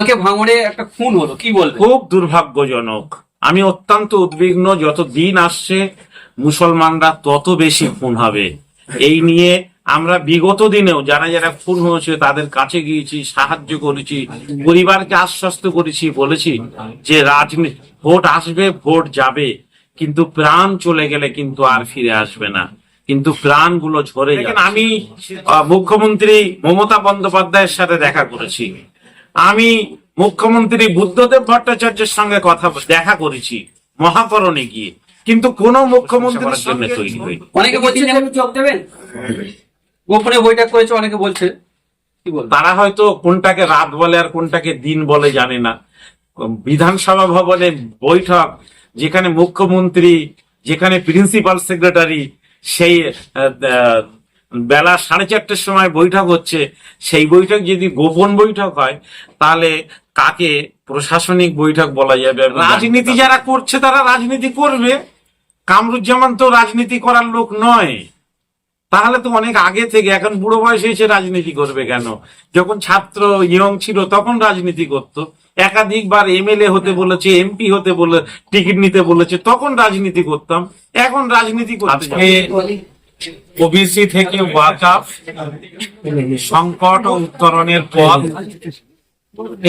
কালকে ভাঙড়ে একটা খুন হলো কি বলব? খুব দুর্ভাগ্যজনক। আমি অত্যন্ত উদ্বিগ্ন যত দিন আসছে মুসলমানরা তত বেশি খুন হবে। এই নিয়ে আমরা বিগত দিনেও যারা যারা খুন হয়েছে তাদের কাছে গিয়েছি সাহায্য করেছি পরিবারকে আশ্বস্ত করেছি বলেছি যে রাজনীতি ভোট আসবে ভোট যাবে কিন্তু প্রাণ চলে গেলে কিন্তু আর ফিরে আসবে না। কিন্তু প্রাণগুলো ঝরে আমি মুখ্যমন্ত্রী মমতা বন্দ্যোপাধ্যায়ের সাথে দেখা করেছি। আমি মুখ্যমন্ত্রী বুদ্ধদেব ভট্টাচার্যের সঙ্গে কথা দেখা করেছি মহাকরণে গিয়ে। কিন্তু কোন মুখ্যমন্ত্রীর জন্য তৈরি হয়নি। অনেকে বলছে যে দেবেন? গোপনে বৈঠক করেছে অনেকে বলছে। তারা হয়তো কোনটাকে রাত বলে আর কোনটাকে দিন বলে জানে না। বিধানসভা ভবনে বৈঠক যেখানে মুখ্যমন্ত্রী যেখানে প্রিন্সিপাল সেক্রেটারি সেই বেলা সাড়ে চারটের সময় বৈঠক হচ্ছে। সেই বৈঠক যদি গোপন বৈঠক হয় তাহলে কাকে প্রশাসনিক বৈঠক বলা যাবে? রাজনীতি যারা করছে তারা রাজনীতি করবে। কামরুজ্জামান তো রাজনীতি করার লোক নয়। তাহলে তো অনেক আগে থেকে এখন বুড়ো বয়সে এসে রাজনীতি করবে কেন? যখন ছাত্র ইয়ং ছিল তখন রাজনীতি করত। একাধিকবার এমএলএ হতে বলেছে এমপি হতে বলে টিকিট নিতে বলেছে তখন রাজনীতি করতাম। এখন রাজনীতি করতে ওবিসি থেকে ওয়াকাফ সংকট ও উত্তরণের পথ,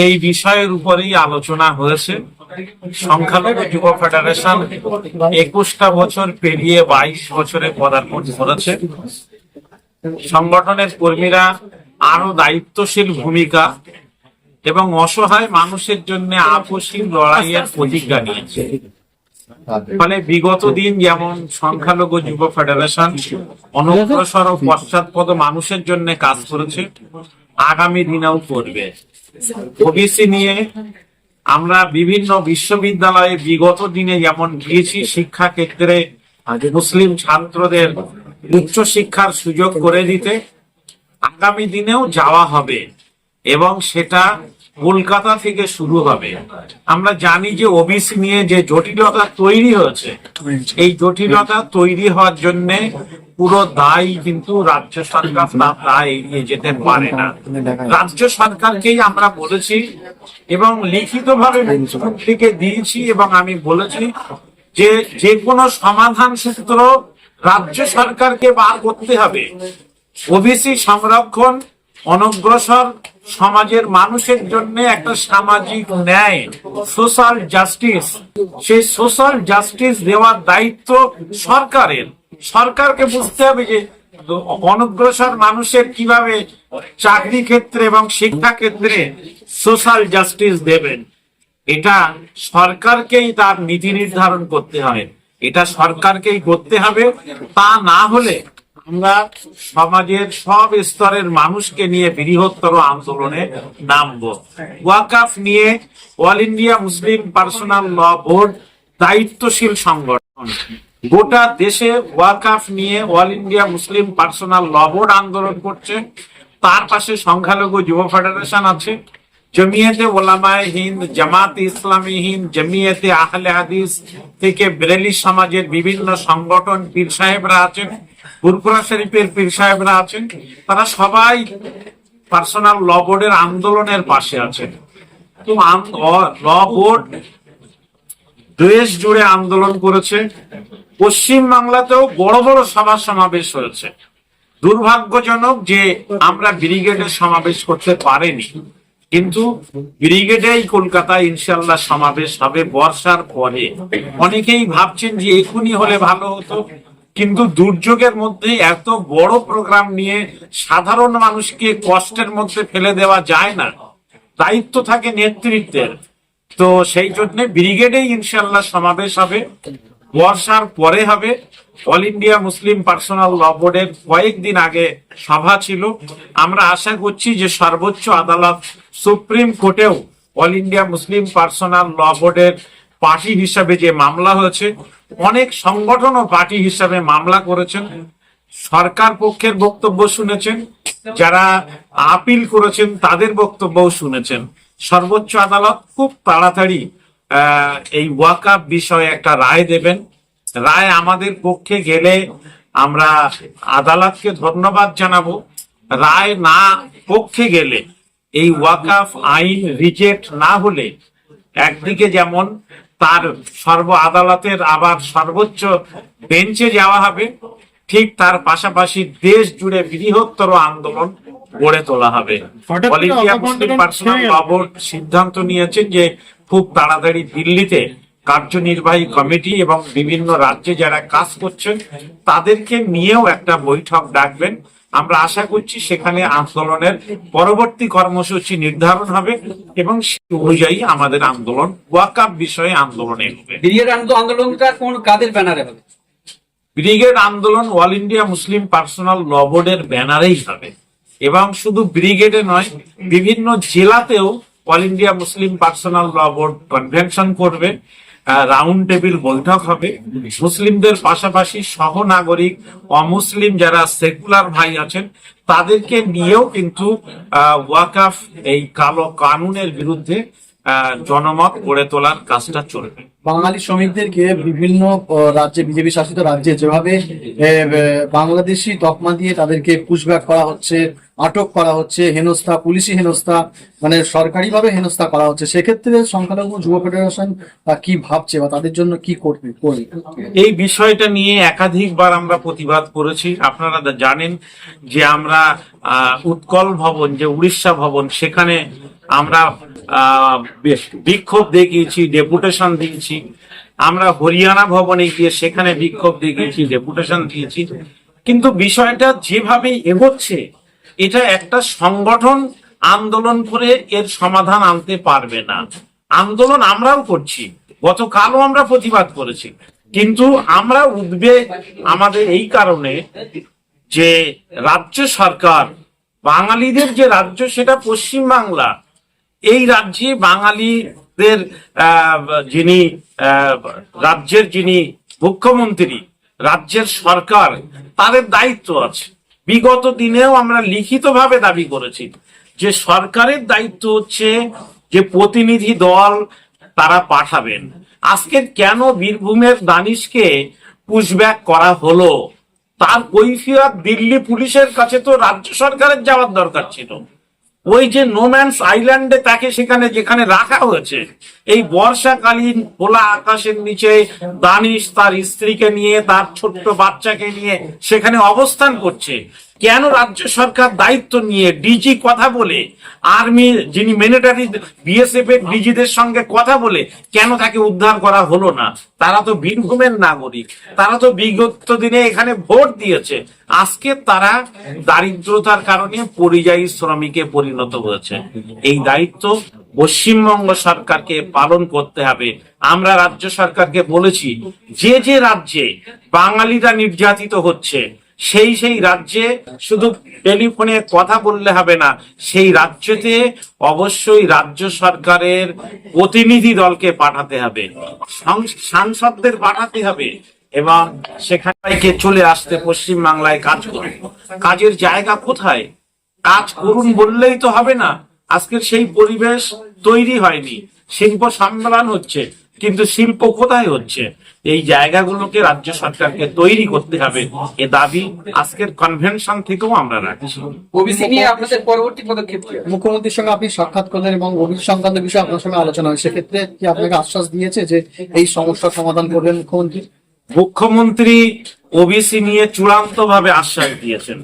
এই বিষয়ের উপরেই আলোচনা হয়েছে। সংখ্যালঘু যুব ফেডারেশন একুশটা বছর পেরিয়ে বাইশ বছরে পদার্পণ করেছে। সংগঠনের কর্মীরা আরও দায়িত্বশীল ভূমিকা এবং অসহায় মানুষের জন্য আপসীন লড়াইয়ের প্রতিজ্ঞা নিয়েছে। ফলে বিগত দিন যেমন সংখ্যালঘু যুব ফেডারেশন অনগ্রসর ও পশ্চাৎপদ মানুষের জন্য কাজ করেছে, আগামী দিনেও করবে। ওবিসি নিয়ে আমরা বিভিন্ন বিশ্ববিদ্যালয়ে বিগত দিনে যেমন গিয়েছি, শিক্ষা ক্ষেত্রে মুসলিম ছাত্রদের উচ্চ শিক্ষার সুযোগ করে দিতে, আগামী দিনেও যাওয়া হবে এবং সেটা কলকাতা থেকে শুরু হবে। আমরা জানি যে ওবিসি নিয়ে যে জটিলতা তৈরি হয়েছে, এই জটিলতা তৈরি হওয়ার জন্য পুরো দায় কিন্তু রাজ্য সরকার তার দায় এড়িয়ে যেতে পারে না। রাজ্য সরকারকেই আমরা বলেছি এবং লিখিতভাবে মুখ্যমন্ত্রীকে দিয়েছি এবং আমি বলেছি যে যে কোনো সমাধান সূত্র রাজ্য সরকারকে বার করতে হবে। ওবিসি সংরক্ষণ অনগ্রসর সমাজের মানুষের জন্য একটা সামাজিক ন্যায় সোশ্যাল জাস্টিস সেই সোশ্যাল জাস্টিস দেওয়ার দায়িত্ব সরকারের। সরকারকে বুঝতে হবে যে, অনগ্রসর মানুষের কীভাবে চাকরি ক্ষেত্রে এবং শিক্ষা ক্ষেত্রে সোশ্যাল জাস্টিস দেবেন। এটা সরকারকেই তার নীতি নির্ধারণ করতে হবে। এটা সরকারকেই করতে হবে। তা না হলে আমরা সমাজের সব স্তরের মানুষকে নিয়ে বৃহত্তর আন্দোলনে নামবো। ওয়াকাফ নিয়ে all India Muslim personal law board দায়িত্বশীল সংগঠন। গোটা দেশে ওয়াকাফ নিয়ে all India Muslim personal law board আন্দোলন করছে। তার পাশে সংখ্যালঘু যুব ফেডারেশন আছে। জমিয়তে ওলামায় হিন্দ, জামাত ইসলামী হিন্দ, জমিয়তে আহলে হাদিস থেকে বেরেলি সমাজের বিভিন্ন সংগঠন, পীর সাহেবরা আছেন ফুরফুরা শরীফের পীর সাহেবরা আছেন, তারা সবাই পার্সোনাল ল বোর্ডের আন্দোলনের পাশে আছেন। তো ল বোর্ড দেশ জুড়ে আন্দোলন করেছে পশ্চিম বাংলাতেও বড় বড় সভা সমাবেশ হয়েছে। দুর্ভাগ্যজনক যে আমরা ব্রিগেডের সমাবেশ করতে পারিনি। কিন্তু ব্রিগেডেই কলকাতায় ইনশাল্লাহ সমাবেশ হবে বর্ষার পরে। অনেকেই ভাবছেন যে এখনই হলে ভালো হতো, কিন্তু দুর্যোগের মধ্যে এত বড় প্রোগ্রাম নিয়ে সাধারণ মানুষকে কষ্টের মধ্যে ফেলে দেওয়া যায় না। দায়িত্ব থাকে নেতৃত্বের। তো সেই জন্য ব্রিগেডেই ইনশাল্লাহ সমাবেশ হবে। বর্ষার পরে হবে। All India Muslim personal law বোর্ডের কয়েকদিন আগে সভা ছিল। আমরা আশা করছি যে সর্বোচ্চ আদালত supreme কোর্টেও all India Muslim personal law বোর্ডের পার্টি হিসাবে যে মামলা হয়েছে, অনেক সংগঠনও পার্টি হিসাবে মামলা করেছেন। সরকার পক্ষের বক্তব্য শুনেছেন। যারা আপিল করেছেন, তাদের বক্তব্যও শুনেছেন। সর্বোচ্চ আদালত খুব তাড়াতাড়ি এই ওয়াকাপ বিষয়ে একটা রায় দেবেন। রায় আমাদের পক্ষে গেলে আমরা আদালতকে ধন্যবাদ জানাব। রায় না পক্ষে গেলে এই ওয়াকাফ আইন রিজেক্ট না হলে একদিকে যেমন তার সর্ব আদালতের আবার সর্বোচ্চ বেঞ্চে যাওয়া হবে ঠিক তার পাশাপাশি দেশ জুড়ে বৃহত্তর আন্দোলন গড়ে তোলা হবে। মুসলিম পার্সোনাল সিদ্ধান্ত নিয়েছেন যে খুব তাড়াতাড়ি দিল্লিতে কার্যনির্বাহী কমিটি এবং বিভিন্ন রাজ্যে যারা কাজ করছেন তাদেরকে নিয়েও একটা বৈঠক ডাকবেন। আমরা আশা করছি সেখানে আন্দোলনের পরবর্তী কর্মসূচি নির্ধারণ হবে এবং সেই অনুযায়ী আমাদের আন্দোলন ওয়াকাপ বিষয়ে আন্দোলনে ব্রিগেড আন্দোলনটা কোন কাদের ব্যানারে হবে? ব্রিগেড আন্দোলন all India Muslim personal law বোর্ডের ব্যানারেই হবে। এবং শুধু ব্রিগেডে নয় বিভিন্ন জেলাতেও all India Muslim personal law board convention করবে রাউন্ড টেবিল বৈঠক হবে। মুসলিমদের পাশাপাশি সহ নাগরিক অমুসলিম যারা সেকুলার ভাই আছেন, তাদেরকে নিয়েও কিন্তু ওয়াকাফ এই কালো কানুনের বিরুদ্ধে জনমত গড়ে তোলার কাজটা চলবে। বাঙালি শ্রমিকদেরকে বিভিন্ন রাজ্যে, বিজেপি শাসিত রাজ্যে যেভাবে বাংলাদেশি তকমা দিয়ে তাদেরকে পুশব্যাক করা হচ্ছে আটক করা হচ্ছে, হেনস্থা, পুলিশি হেনস্থা মানে সরকারিভাবে হেনস্থা করা হচ্ছে। সেক্ষেত্রে সংখ্যালঘু যুব ফেডারেশন কি ভাবছে বা তাদের জন্য কি করবে? এই বিষয়টা নিয়ে একাধিকবার আমরা প্রতিবাদ করেছি। আপনারা জানেন যে আমরা উৎকল ভবন, যে উড়িষ্যা ভবন, সেখানে আমরা বিক্ষোভ দেখিয়েছি, ডেপুটেশন দিয়েছি। আমরা হরিয়ানা ভবনে গিয়ে সেখানে বিক্ষোভ দেখিয়েছি, ডেপুটেশন দিয়েছি। কিন্তু বিষয়টা যেভাবে এগোচ্ছে এটা একটা সংগঠন আন্দোলন করে এর সমাধান আনতে পারবে না। আন্দোলন আমরাও করছি। গতকালও আমরা প্রতিবাদ করেছি। কিন্তু আমরা উদ্বেগ আমাদের এই কারণে যে রাজ্য সরকার, বাঙালিদের যে রাজ্য, সেটা পশ্চিম বাংলা এই রাজ্যে বাঙালিদের যিনি রাজ্যের যিনি মুখ্যমন্ত্রী, রাজ্যের সরকার, তাদের দায়িত্ব আছে। বিগত দিনেও আমরা লিখিতভাবে দাবি করেছি যে সরকারের দায়িত্ব হচ্ছে যে প্রতিনিধি দল তারা পাঠাবেন। আজকে কেন বীরভূমের দানিশকে পুশব্যাক করা হলো? তার কৈফিয়ত দিল্লি পুলিশের কাছে তো রাজ্য সরকারের যাওয়ার দরকার ছিল। ওই যে নোম্যান্স আইল্যান্ডে তাকে সেখানে যেখানে রাখা হয়েছে, এই বর্ষাকালীন খোলা আকাশের নিচে দানিশ তার স্ত্রীকে নিয়ে, তার ছোট্ট বাচ্চাকে নিয়ে সেখানে অবস্থান করছে। কেন রাজ্য সরকার দায়িত্ব নিয়ে ডিজি কথা বলে আর্মি যিনি মিলিটারি বিএসএফ এর ডিজিদের সঙ্গে কথা বলে, কেন তাকে উদ্ধার করা হলো না? তারা তো বীরভূমের নাগরিক। তারা তো বিগত দিনে এখানে ভোট দিয়েছে। আজকে তারা দারিদ্রতার কারণে পরিযায়ী শ্রমিকে পরিণত হয়েছে। এই দায়িত্ব পশ্চিমবঙ্গ সরকারকে পালন করতে হবে। আমরা রাজ্য সরকারকে বলেছি, যে যে রাজ্যে বাঙালিরা নির্যাতিত হচ্ছে সেই সেই রাজ্যে শুধু টেলিফোনে কথা বললে হবে না, সেই রাজ্যতে অবশ্যই রাজ্য সরকারের প্রতিনিধি দলকে পাঠাতে হবে সাংসদদের পাঠাতে হবে এবং সেখানে চলে আসতে পশ্চিম বাংলায় কাজ করুন কাজের জায়গা কোথায়? কাজ করুন বললেই তো হবে না, আজকের সেই পরিবেশ তৈরি হয়নি, শিল্প সম্মেলন হচ্ছে কিন্তু শিল্প কোথায় হচ্ছে? এই জায়গাগুলোকে রাজ্য সরকারকে তৈরি করতে হবে। এ দাবি আজকের কনভেনশন থেকেও আমরা রাখছি। ওবিসি নিয়ে আপনাদের পরবর্তী পদক্ষেপ কি? মুখ্যমন্ত্রীর সঙ্গে আপনি সাক্ষাৎ করলেন এবং অভিযোগ সংক্রান্ত বিষয়ে আপনার সঙ্গে আলোচনা হয়। সেক্ষেত্রে কি আপনাকে আশ্বাস দিয়েছে যে এই সমস্যার সমাধান করবেন মুখ্যমন্ত্রী? মুখ্যমন্ত্রী ওবিসি নিয়ে চূড়ান্ত ভাবে আশ্বাস দিয়েছেন।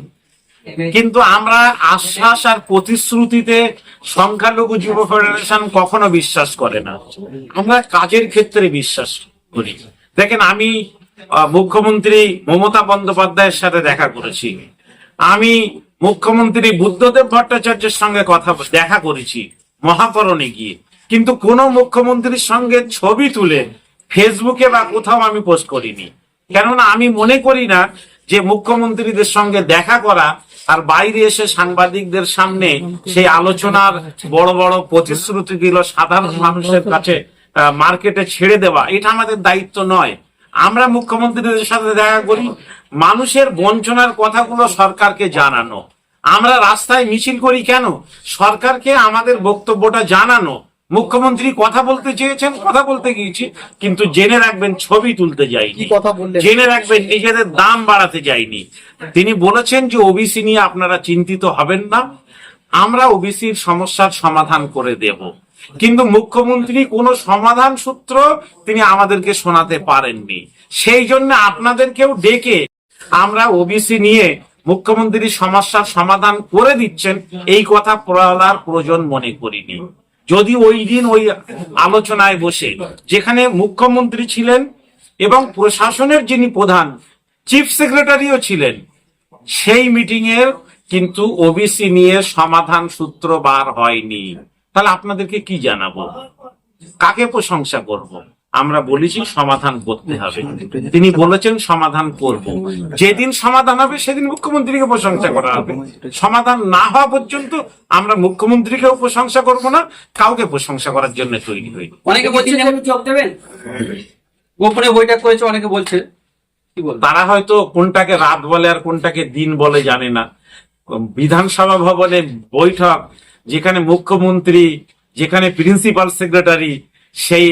কিন্তু আমরা আশ্বাস আর প্রতিশ্রুতিতে সংখ্যালঘু যুব ফেডারেশন কখনো বিশ্বাস করে না। আমরা কাজের ক্ষেত্রে বিশ্বাস করি। দেখেন, আমি মুখ্যমন্ত্রী মমতা বন্দ্যোপাধ্যায়ের সাথে দেখা করেছি। আমি মুখ্যমন্ত্রী বুদ্ধদেব ভট্টাচার্যের সঙ্গে কথা দেখা করেছি, মহাকরণে গিয়ে। কিন্তু কোন মুখ্যমন্ত্রীর সঙ্গে ছবি তুলে ফেসবুকে বা কোথাও আমি পোস্ট করিনি। কেননা, আমি মনে করি না যে মুখ্যমন্ত্রীদের সঙ্গে দেখা করা আর বাইরে এসে সাংবাদিকদের সামনে সেই আলোচনার বড় বড় প্রতিশ্রুতিগুলো সাধারণ মানুষের কাছে মার্কেটে ছেড়ে দেওয়া, এটা আমাদের দায়িত্ব নয়। আমরা মুখ্যমন্ত্রীদের সাথে দেখা করি, মানুষের বঞ্চনার কথাগুলো সরকারকে জানানো। আমরা রাস্তায় মিছিল করি কেন? সরকারকে আমাদের বক্তব্যটা জানানো। মুখ্যমন্ত্রী কথা বলতে চেয়েছেন কথা বলতে গিয়েছি কিন্তু জেনে রাখবেন ছবি তুলতে যাইনি কথা বললেন? জেনে রাখবেন নিজেদের দাম বাড়াতে যায়নি। তিনি বলেছেন যে ওবিসি নিয়ে আপনারা চিন্তিত হবেন না আমরা ওবিসির সমস্যার সমাধান করে দেব। কিন্তু মুখ্যমন্ত্রী কোনো সমাধান সূত্র তিনি আমাদেরকে শোনাতে পারেননি। সেই জন্য আপনাদেরকেও ডেকে আমরা ওবিসি নিয়ে মুখ্যমন্ত্রী সমস্যার সমাধান করে দিচ্ছেন এই কথা বলার প্রয়োজন মনে করিনি। যদি ওই দিন ওই আলোচনায় বসে, যেখানে মুখ্যমন্ত্রী ছিলেন এবং প্রশাসনের যিনি প্রধান, চিফ সেক্রেটারিও ছিলেন, সেই মিটিং এর কিন্তু ওবিসি নিয়ে সমাধান সূত্র বার হয়নি। তাহলে আপনাদেরকে কি জানাব? কাকে প্রশংসা করব? আমরা বলেছি সমাধান করতে হবে। তিনি বলেছেন সমাধান করব। যেদিন সমাধান হবে সেদিন মুখ্যমন্ত্রীকে প্রশংসা করা হবে। সমাধান না হওয়া পর্যন্ত আমরা মুখ্যমন্ত্রীকেও প্রশংসা করব না কাউকে প্রশংসা করার জন্য তৈরি হই। অনেকে বলছে যে যোগ দেবেন? গোপনে বৈঠক করেছে অনেকে বলছে। তারা হয়তো কোনটাকে রাত বলে আর কোনটাকে দিন বলে জানে না। বিধানসভা ভবনে বৈঠক যেখানে মুখ্যমন্ত্রী যেখানে প্রিন্সিপাল সেক্রেটারি সেই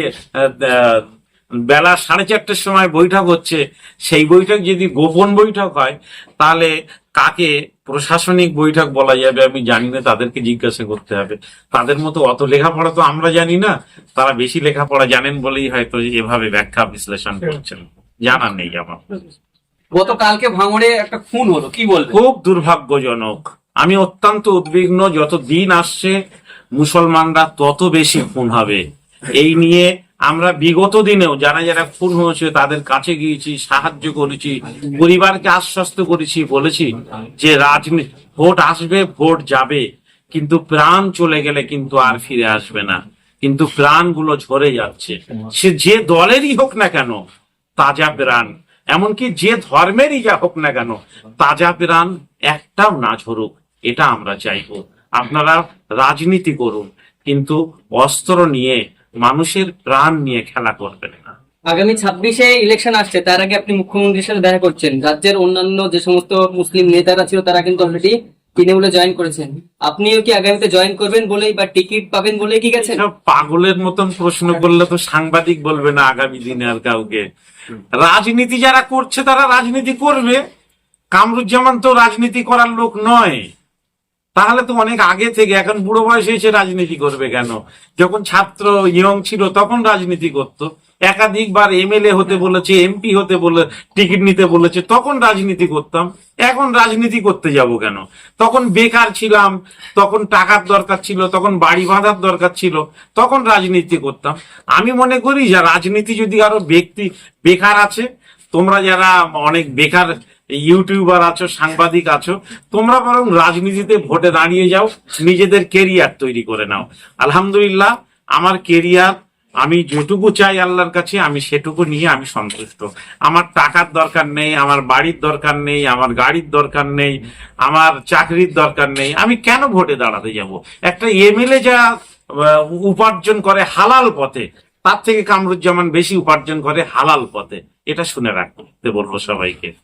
বেলা সাড়ে চারটের সময় বৈঠক হচ্ছে। সেই বৈঠক যদি গোপন বৈঠক হয় তাহলে কাকে প্রশাসনিক বৈঠক বলা যাবে আমি জানি না তাদেরকে জিজ্ঞাসা করতে হবে। তাদের মতো অত লেখাপড়া তো আমরা জানি না তারা বেশি লেখাপড়া জানেন বলেই হয়তো এভাবে ব্যাখ্যা বিশ্লেষণ করছেন। জানা নেই আমার গতকালকে ভাঙড়ে একটা খুন হলো কি বলব খুব দুর্ভাগ্যজনক। আমি অত্যন্ত উদ্বিগ্ন যত দিন আসছে মুসলমানরা তত বেশি খুন হবে। এই নিয়ে আমরা বিগত দিনেও যারা যারা খুন হয়েছে, তাদের কাছে গিয়েছি, সাহায্য করেছি, পরিবারকে আশ্বস্ত করেছি, বলেছি যে রাজনীতি ভোট আসবে, ভোট যাবে, কিন্তু প্রাণ চলে গেলে কিন্তু আর ফিরে আসবে না। কিন্তু প্রাণগুলো ঝরে যাচ্ছে। সে যে দলেরই হোক না কেন, তাজা প্রাণ। এমনকি যে ধর্মেরই যা হোক না কেন, তাজা প্রাণ একটাও না ঝরুক, এটা আমরা চাইব। আপনারা রাজনীতি করুন, কিন্তু অস্ত্র নিয়ে মানুষের প্রাণ নিয়ে খেলা করবেন না। আগামী ছাব্বিশে ইলেকশন আসছে তার আগে আপনি মুখ্যমন্ত্রীর সাথে দেখা করছেন। রাজ্যের অন্যান্য যে সমস্ত মুসলিম নেতারা ছিল তারা কিন্তু অলরেডি তৃণমূলে জয়েন করেছেন। আপনিও কি আগামীতে জয়েন করবেন বলেই বা টিকিট পাবেন বলেই কি গেছেন? পাগলের মতন প্রশ্ন করলে তো সাংবাদিক বলবে না আগামী দিনে আর কাউকে। রাজনীতি যারা করছে তারা রাজনীতি করবে। কামরুজ্জামান তো রাজনীতি করার লোক নয়। তাহলে তো অনেক আগে থেকে, এখন বুড়ো বয়সে এসে রাজনীতি করবে কেন? যখন ছাত্র ইয়ং ছিল তখন রাজনীতি করত। একাধিকবার এমএলএ হতে বলেছে, এমপি হতে বলে, টিকিট নিতে বলেছে, তখন রাজনীতি করতাম। এখন রাজনীতি করতে যাব কেন? তখন বেকার ছিলাম, তখন টাকার দরকার ছিল, তখন বাড়ি বাঁধার দরকার ছিল, তখন রাজনীতি করতাম। আমি মনে করি যে রাজনীতি যদি আরও ব্যক্তি, বেকার আছে, তোমরা যারা অনেক বেকার ইউটিউবার আছো, সাংবাদিক আছো, তোমরা বরং রাজনীতিতে ভোটে দাঁড়িয়ে যাও, নিজেদের কেরিয়ার তৈরি করে নাও। আলহামদুলিল্লাহ, আমার কেরিয়ার আমি যেটুকু চাই আল্লাহর কাছে, আমি সেটুকু নিয়ে আমি সন্তুষ্ট। আমার টাকার দরকার নেই, আমার বাড়ির দরকার নেই, আমার গাড়ির দরকার নেই, আমার চাকরির দরকার নেই। আমি কেন ভোটে দাঁড়াতে যাব? একটা এমএলএ যা উপার্জন করে হালাল পথে, তার থেকে কামরুজ্জামান বেশি উপার্জন করে হালাল পথে। এটা শুনে রাখতে বলব সবাইকে।